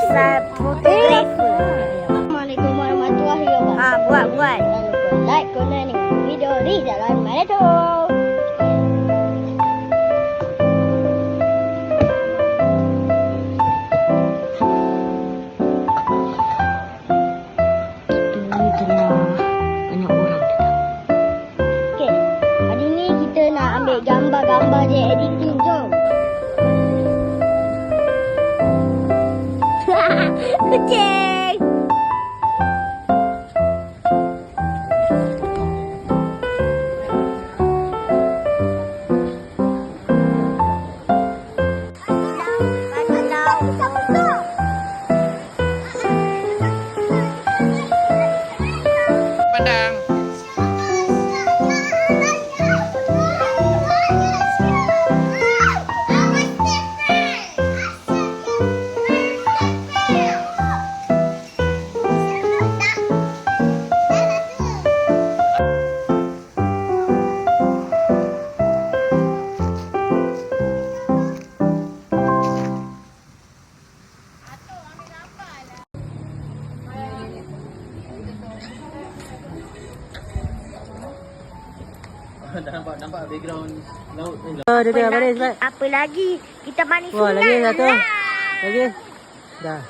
pasal fotografer. Assalamualaikum warahmatullahi wabarakatuh. Ah, buat buat. Jangan lupa like, komen. Video ni jalan mana gambar-gambar dia editing Okay. nampak nampak background laut. Oh, dia apa, lagi, apa lagi? Kita mani sungai. Lagi satu. Lagi. Dah.